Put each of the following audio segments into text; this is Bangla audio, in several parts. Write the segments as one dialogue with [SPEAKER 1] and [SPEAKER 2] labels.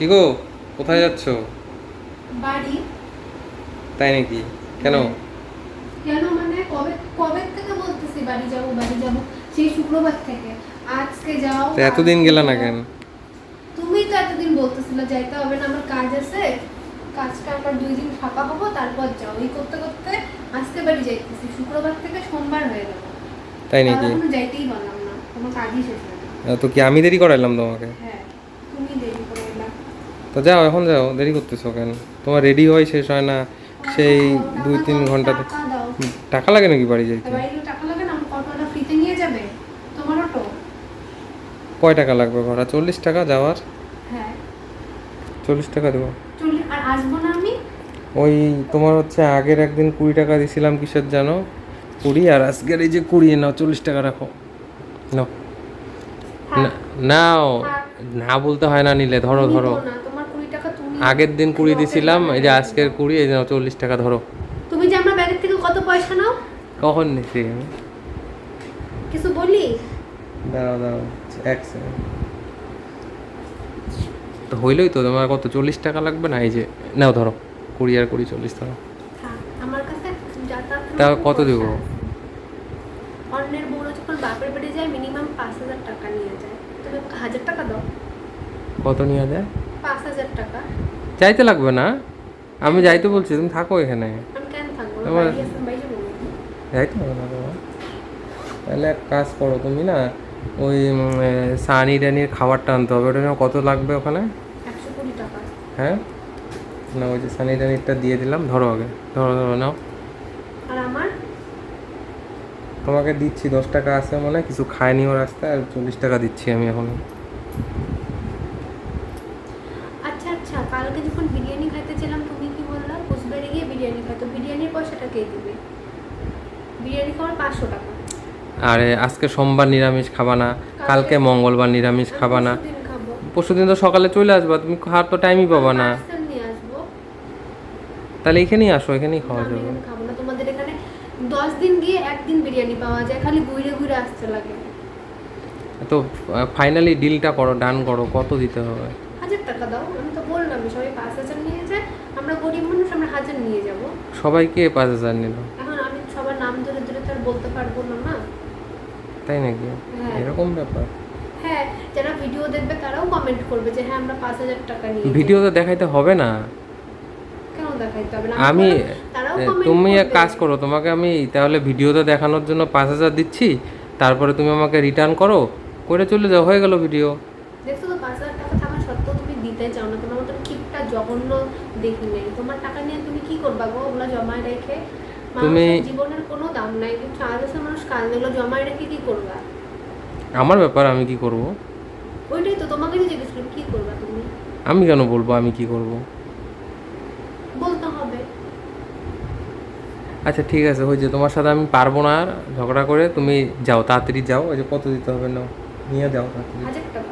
[SPEAKER 1] কি গো? কোথায় যাচ্ছ?
[SPEAKER 2] বাড়ি।
[SPEAKER 1] তাই নাকি? কেন?
[SPEAKER 2] কেন মানে কবে কবে থেকে বলতেছি বাড়ি যাব বাড়ি যাব? সেই শুক্রবার থেকে। আজকে যাও
[SPEAKER 1] তো এতদিন গেলা না কেন?
[SPEAKER 2] তুমি তো এতদিন বলতেছিলে যাইতে হবে না আমার কাজ আছে। কাজটা আমার দুই দিন ফাঁকা হব তারপর যাও। এই করতে করতে আজকে বাড়ি যাইতেছি। শুক্রবার থেকে সোমবার হয়ে গেল।
[SPEAKER 1] তাই নাকি?
[SPEAKER 2] যাইতেই পারলাম না। কোনো কাজই শেষ হয় না
[SPEAKER 1] তো কি আমি দেরি করাইলাম তোমাকে?
[SPEAKER 2] হ্যাঁ তুমি দেরি করে এলাম
[SPEAKER 1] তো যাও এখন যাও দেরি করতেছো কেন? তোমার রেডি হয় শেষ হয় না? সেই দুই তিন ঘণ্টা
[SPEAKER 2] টাকা
[SPEAKER 1] লাগে নাকি বাড়ি যাইতে? কয় টাকা লাগবে ভাড়া? চল্লিশ টাকা যাওয়ার?
[SPEAKER 2] হ্যাঁ।
[SPEAKER 1] চল্লিশ টাকা দেবো। ওই তোমার হচ্ছে আগের একদিন কুড়ি টাকা দিছিলাম কিসের জানো? কুড়ি আর আজকের এই যে কুড়ি নাও চল্লিশ টাকা রাখো। নাও। না- নাও। না বলতে হয় না নিলে ধরো ধরো
[SPEAKER 2] না, তোমার কুড়ি টাকা তুমি
[SPEAKER 1] আগের দিন কুড়ি দিছিলাম এই যে আজকের কুড়ি এই যে নাও চল্লিশ টাকা ধরো।
[SPEAKER 2] তুমি যে আমার ব্যাগের থেকে কত পয়সা নাও?
[SPEAKER 1] কখন নিছি আমি?
[SPEAKER 2] কিছু বলি?
[SPEAKER 1] দাঁড়াও দাঁড়াও এক সেকেন্ড তো হইলই তো তোমার কত চল্লিশ টাকা লাগবে না? এই যে নাও ধরো কুড়ি আর কুড়ি চল্লিশ ধরো।
[SPEAKER 2] আমার কাছে
[SPEAKER 1] তাও কত দেবো?
[SPEAKER 2] অন্যের বউরা যখন বাপের বাড়ি যায় মিনিমাম পাঁচ হাজার টাকা নিয়ে যায়। তুমি হাজার টাকা দাও।
[SPEAKER 1] কত নিয়ে যায়?
[SPEAKER 2] পাঁচ হাজার টাকা।
[SPEAKER 1] যাইতে লাগবে না। আমি যাইতে বলছি তুমি থাকো এখানে।
[SPEAKER 2] বলব
[SPEAKER 1] যাইতে হবে না তোমার। তাহলে এক কাজ করো তুমি না ওই সানি ডানির খাবারটা আনতে হবে। ওটা কত লাগবে ওখানে? হ্যাঁ? না ওই যে সানি ডানিরটা দিয়ে দিলাম ধরো আগে। ধরো ধরো নাও। তোমাকে দিচ্ছি দশ টাকা আছে মনে কিছু খায়নি ও রাস্তায় আর চল্লিশ টাকা দিচ্ছি আমি এখন
[SPEAKER 2] আচ্ছা কালকে যখন বিরিয়ানি খাইতে ছিলাম তুমি কি বললা? কুচবিহারে গিয়ে বিরিয়ানি খাইতো বিরিয়ানির পয়সাটা কে দিবে? বিরিয়ানি খাওয়ার পাঁচশো টাকা।
[SPEAKER 1] আরে আজকে সোমবার নিরামিষ খাবা না কালকে মঙ্গলবার নিরামিষ খাবা না।
[SPEAKER 2] পরশুদিন
[SPEAKER 1] তো সকালে চলে আসবা তুমি খাওয়ার তো টাইমই পাবা না। তাহলে এখানেই আসো এখানেই খাওয়া যাবে।
[SPEAKER 2] খাব না। তোমাদের এখানে দশ দিন গিয়ে একদিন বিরিয়ানি পাওয়া যায় খালি ঘুরে ঘুরে আসতে লাগে।
[SPEAKER 1] তো ফাইনালি ডিলটা করো ডান করো কত দিতে হবে?
[SPEAKER 2] হাজার টাকা দাও। আমি তো বললাম সবাই পাঁচ হাজার নিয়ে যায় আমরা গরিব মানুষ আমরা হাজার নিয়ে যাব।
[SPEAKER 1] সবাইকে পাঁচ হাজার নিল?
[SPEAKER 2] এখন আমি সবার নাম ধরে ধরে তো আর বলতে পারব না না।
[SPEAKER 1] তাই নাকি?
[SPEAKER 2] হ্যাঁ।
[SPEAKER 1] এরকম ব্যাপার?
[SPEAKER 2] হ্যাঁ যারা ভিডিও দেখবে তারাও কমেন্ট করবে যে হ্যাঁ আমরা পাঁচ হাজার টাকা নিয়ে
[SPEAKER 1] ভিডিও তো দেখাইতে হবে না।
[SPEAKER 2] কেন দেখাইতে হবে না?
[SPEAKER 1] আমি তুমি এক কাজ করো তোমাকে আমি তাহলে ভিডিওতে দেখানোর জন্য পাঁচ হাজার দিচ্ছি তারপরে তুমি আমাকে রিটার্ন করো করে চলে যাও হয়ে গেল ভিডিও
[SPEAKER 2] দেখছ তো পাঁচ হাজার টাকা থাকা সত্ত্বেও তুমি দিতে চাও না তোমার মতন কিপটা জঘন্য দেখি নেই। তোমার টাকা নিয়ে তুমি কি করবা গো? ওগুলো জমায় রেখে
[SPEAKER 1] তুমি-
[SPEAKER 2] জীবনের কোনো দাম নাই। কিন্তু আছে মানুষ কাল এগুলো জমায় রেখে কি করবা?
[SPEAKER 1] আমার ব্যাপার আমি কি করব?
[SPEAKER 2] ওইটাই তো তোমাকে জিজ্ঞেস করি কি করবা তুমি?
[SPEAKER 1] আমি কেন বলব আমি কি করব?
[SPEAKER 2] বলতে হবে।
[SPEAKER 1] আচ্ছা ঠিক আছে যে তোমার সাথে আমি পারব না আর ঝগড়া করে তুমি যাও তাড়াতাড়ি যাও। ওই যে কত দিতে হবে নাও নিয়ে যাও তাড়াতাড়ি।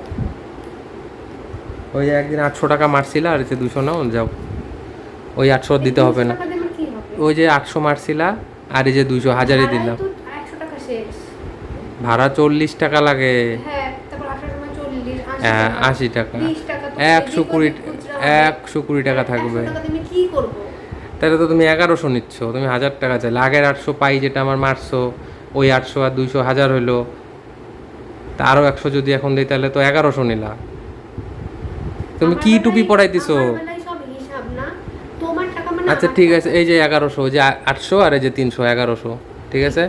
[SPEAKER 1] ওই যে একদিন আটশো টাকা মারছিল আর হচ্ছে দুশো নাও যাও। ওই আটশো দিতে হবে না। ওই যে আটশো মারছিলা আর এই যে দুশো হাজারই
[SPEAKER 2] ভাড়ায়
[SPEAKER 1] দিলাম। ভাড়া চল্লিশ টাকা লাগে।
[SPEAKER 2] হ্যাঁ চল্লিশ
[SPEAKER 1] হ্যাঁ, আশি টাকা। একশো কুড়ি। একশো কুড়ি টাকা থাকবে। তাহলে তো তুমি এগারোশো নিচ্ছ তুমি হাজার টাকা চাইলে আগের আটশো পাই যেটা আমার মারছো ওই আটশো আর দুইশো হাজার হইল। তা আরও একশো যদি এখন দিই তাহলে তো এগারোশো নিলা। তুমি কি টুপি পড়াইতেছো
[SPEAKER 2] মানে
[SPEAKER 1] আচ্ছা ঠিক আছে এই যে এগারোশো যে আটশো আর এই যে তিনশো এগারোশো ঠিক আছে?